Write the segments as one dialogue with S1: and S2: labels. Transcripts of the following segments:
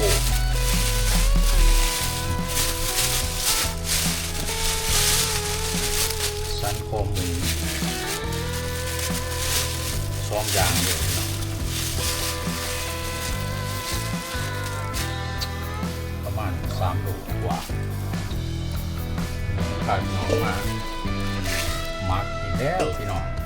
S1: เนื้สันคอหมูสองอย่างเดียน้องประมาณสามโลกว่าพาพี่น้องมามักอีกแล้วพี่น้อง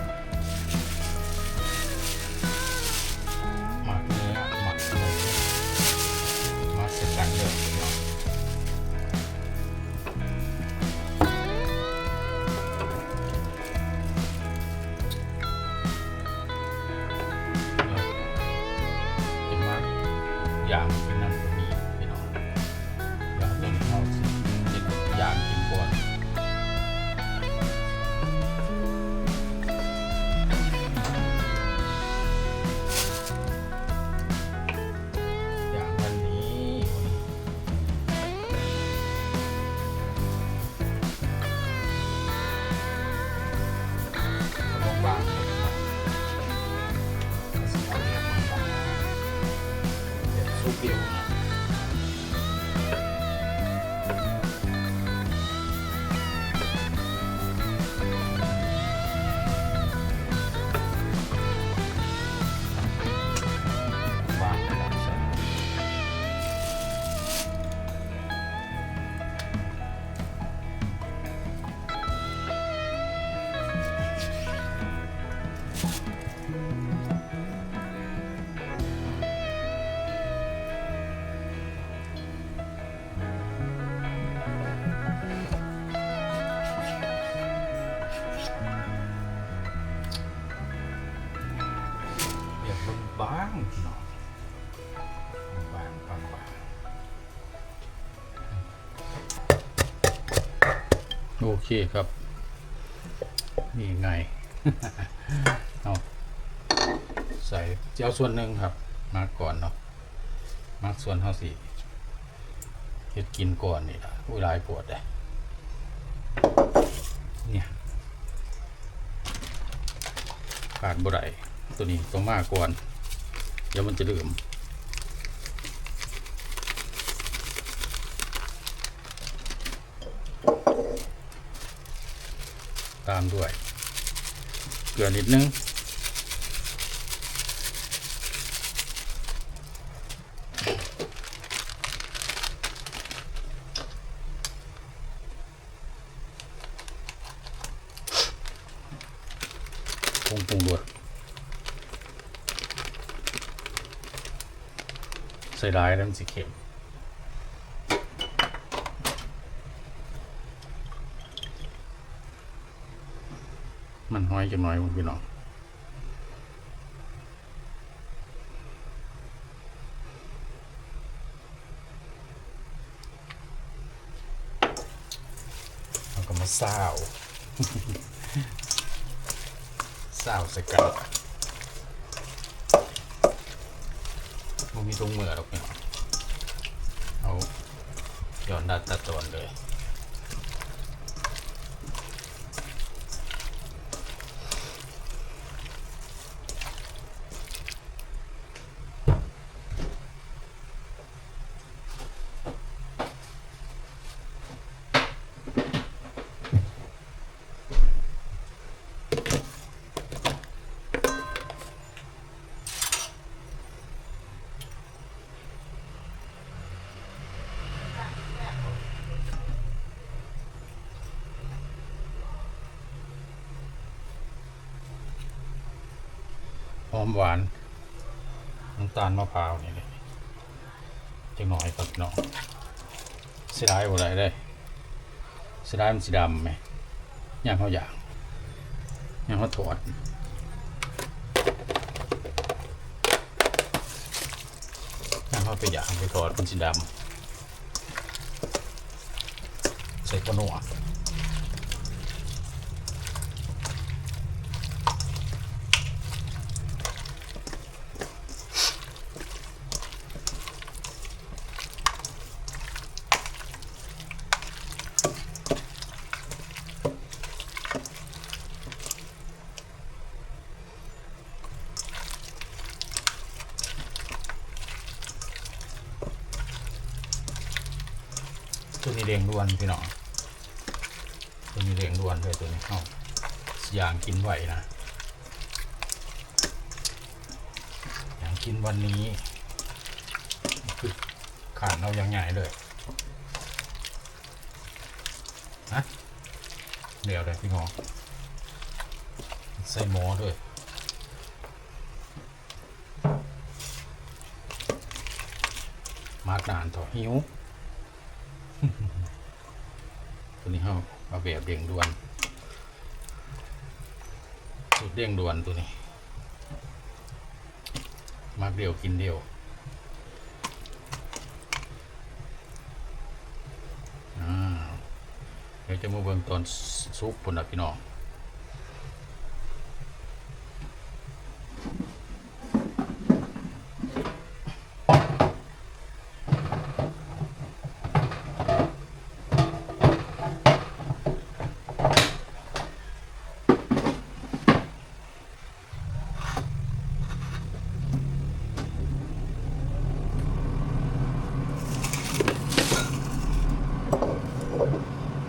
S1: เคครับ นี่ไงเอาใส่เจ้าส่วนหนึ่งครับ มาก่อนเนาะมาส่วนเท่าสี่เฮ็ดกินก่อนนี่ละอุ้ยลายปวดเลยเนี่ยขาดบ่ได้ตัวนี้ต้องมาก่อนเดี๋ยวมันจะลืม ตาม ด้วย เกลือนิดนึง ปรุงปรุงรสใส่ร้แล้วมันสิเค็ม มันห้อยจังหน่อยคุณพี่น้องเราก็มาซาวซาวใส่กันมันมีตรงมือหรอกพี่น้องเอาหย่อนดัดตัดตอนเลย หอมหวานน้ำตาลมะพร้าวนี่เลยจังหน่อยครับพี่น้องสีดายบ่ได้เลยสีดายมันสีดำไหมย่างเขาอย่างย่างเขาถอดย่างเขาไปอย่างไปถอดมันสีดำใส่กระนัว นี้เรียงด่วนพี่น้องตัวนี้เรียงด่วนเลยตัวนี้เอาอย่างกินไหวนะ อย่างกินวันนี้คือขาดเราอย่างใหญ่เลยนะเดี๋ยวเลยพี่น้องใส่หม้อด้วยมาร์กนานต่อหิว ตัวนี้เขาเอาแบบเด้งด่วนสุดเด้งด่วนตัวนี้มากเดียวกินเดียวอ่าเดี๋ยวจะมาเบิ่งตอนซุปปุ่นนะพี่น้อง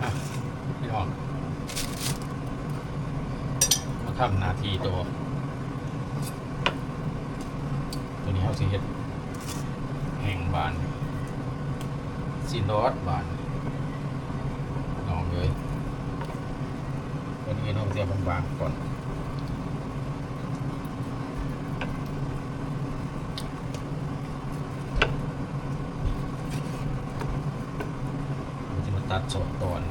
S1: อะพี่น้องมาทำหนาทีตัว ตัวนี้เขาสิเฮ็ดแห่งบานซีนอสบานลอง เลยวันนี้เราเตรียมบางๆก่อนจะมาตัดสดตอน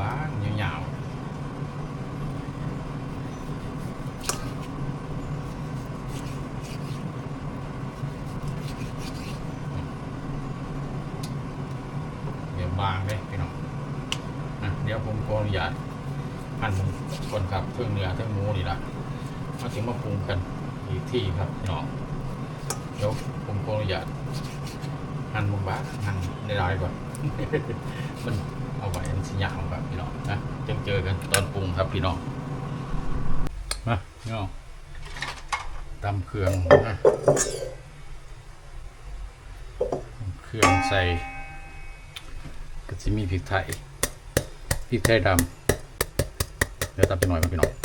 S1: บางๆยาวๆเดี๋ยวบางเลยพี่น้องอะเดี๋ยวผม ขออนุญาตหั่นหมูก่อนครับเครื่องเนื้อเครื่องหมูนี่ละมาถึงมาปรุงกันอีกที่ครับพี่น้องเดี๋ยวผมขออนุญาตหั่นบางหั่นในรายก่อนมันเอาไว้มันสิยาวครับพี่น้องนะจะเจอกันตอนปรุงครับพี่น้องมาพี่น้องตำเครื่องนะเครื่องใส่ก็จะมีพริกไทย พริกไทยดำเดี๋ยวตำไปหน่อยมาไปหน่อย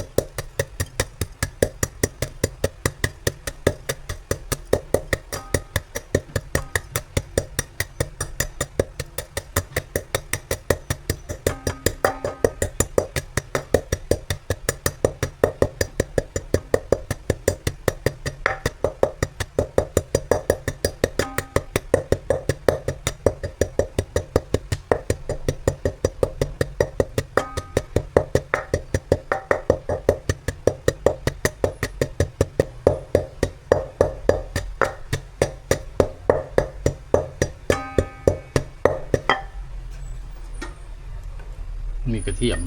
S1: ระเทียม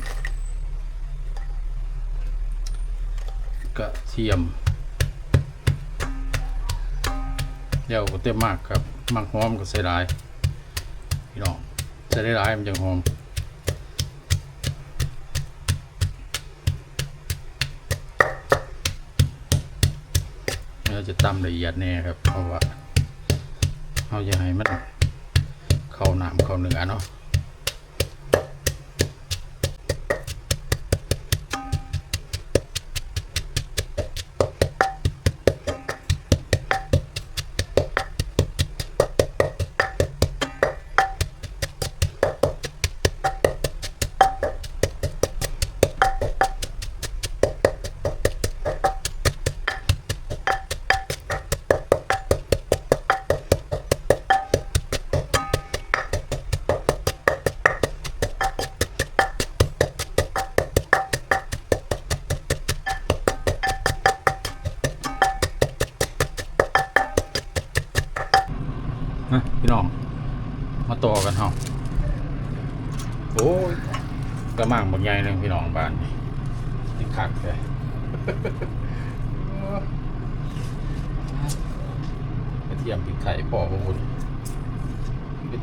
S1: กระเทียมเดี๋ยวก็เต็มมากครับมักหอมก็ใส่หลายพี่น้องใส่ได้หลายมันจะหอมเราจะตำละเอียดแน่ครับเพราะว่าเราจะให้มันเข้าน้ำเข้าเนื้อเนาะ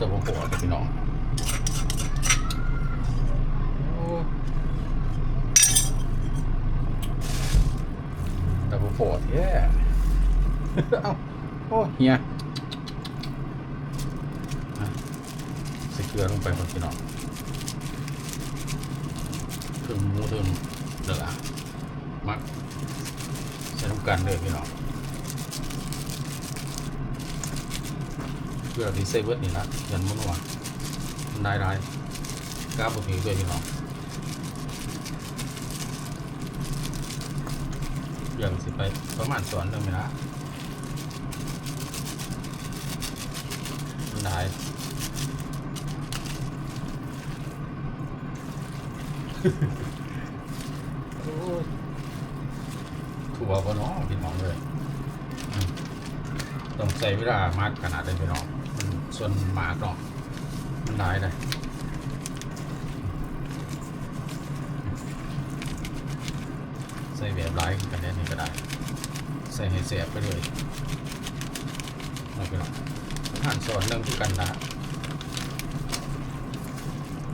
S1: ตะโพกกับพี่น้องโอ้ตะโพกแท้เอ้าโอ้เฮียใส่เกลือลงไปคนพี่น้องเพิ่มมูเพิ่มเดือดมักใส่น้ำกันเลยพี่น้อง เกลือที่ใส่เบิดนี่ละยันมันว่าได้ได้กล้าบดถือด้วยพี่น้องอย่างสิไปประมาณสอนหนึ่องนี่ละได้ถั่วบนน้องพี่น้องเลยต้องใส่เวลามากขนาดเลยพี่น้อง ส่วนหมากเนาะมันได้เลยใส่แบบไร้กันแน่นี่ก็ได้ ใส่ให้เสียบไปเลยเอาไปเนาะหั่นส่วนหนึ่องที่กันนะ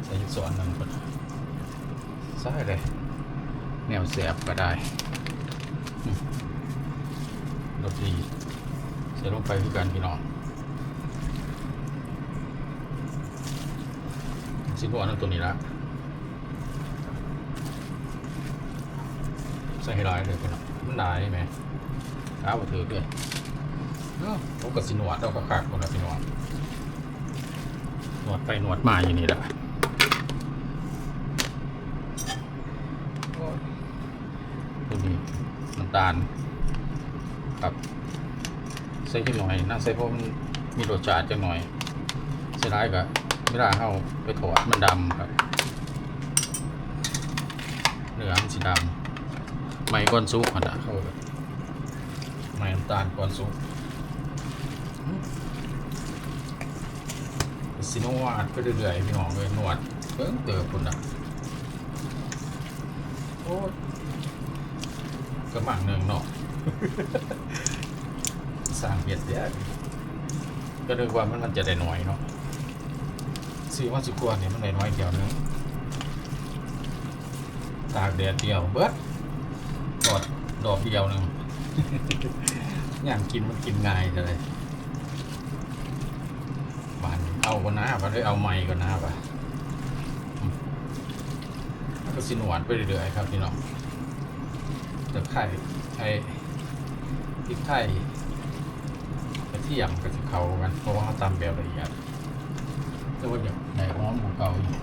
S1: ใส่ส่วนหนึ่งก่อนใส่เลย แนวเสียบก็ได้รสดีใส่ลงไปคือกันพี่น้อง สิบวันนั่นตัวนี้ละใส่ให้ได้เลยพี่น้องมันได้ไหมก้าวถือด้วยเอ้าผมก็สิหนวดเราก็ขาดคนละพี่นวดหนวดไปหนวดมาอยู่นี่แหละโอ้ยตัวนี้น้ำตาลครับใส่จังหน่อยน่าใส่เพราะมันมีรสชาติจังหน่อยใส่ร้ายก็ เวลาเข้าไปถอดมันดำครับเนื้อมันสีดำไม่ก้อนซุปมันอะเข้าไปไม่น้ำตาลก้อนซุปสินวดไปเรื่อยๆพี่น้องเลยนวดเพิ่งเติบคนอะโอ้ยกระมังหนึ่งเนาะสร้างเพียรเดียก็นึกว่ามันมันจะได้น้อยเนาะ ซื้อมาสิกว่าเนี่ยมันได้น้อยเดียวนึงตากแดดเดียวเบิดกอดดอกเดียวหนึ่งอย่างกินมันกินง่ายเลยบานเอาก่อนนะบานได้เอาไม้ก่อนนะบ่าอืมแล้วก็สิหนวดไปเรื่อยๆครับพี่น้องแต่ไข่ไอ้พริกไทยกระเทียมกับเขากันเพราะว่าเขาตำแบบละเอียดแต่ว่าอย่าง ไหนหอมของเขาอยู่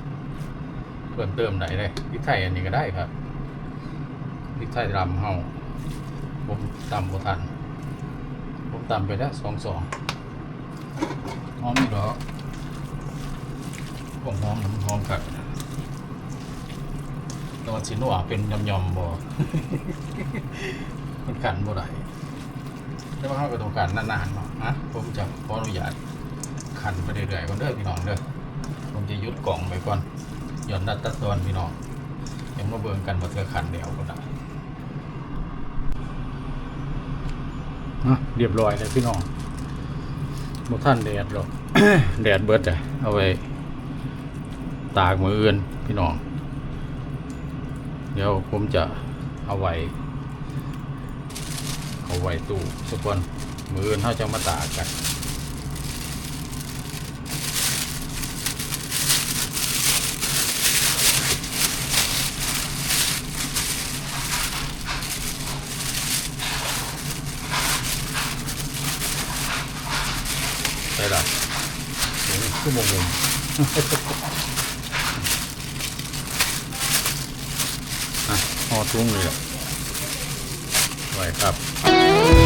S1: เพิ่มเติมไหนได้พริกไทยอันนี้ก็ได้ครับพริกไทยดำเฮาผมตำบ่ทันผมตำไปแล้วสองสองหอมนี่เหรอผมหอมน้ำหอมกัดตัวสินว่าเป็นยำยำบ่ มันกันบ่ได้แต่ว่าเขาก็ต้องการนานๆเนาะฮะผมจะขออนุญาตขันไปเรื่อยๆก่อนเด้อพี่น้องเด้อ ผมจะยุดกล่องไปก่อนหย่อนดัดตัดตอนพี่น้องยังมาเบิ่งกันว่าเธอขันเดียวก็ได้อะเรียบร้อยเลยพี่น้องบท่านแดดหรอกแดดเบิดอะเอาไว้ตากมืออื่นพี่น้อง เดี๋ยวผมจะเอาไว้เอาไว้ตู้สักคนมืออื่นเขาจะมาตากกัน ไปละ โอ้ยชั่วโมอะหอทุ่งเลยอะไหวครับ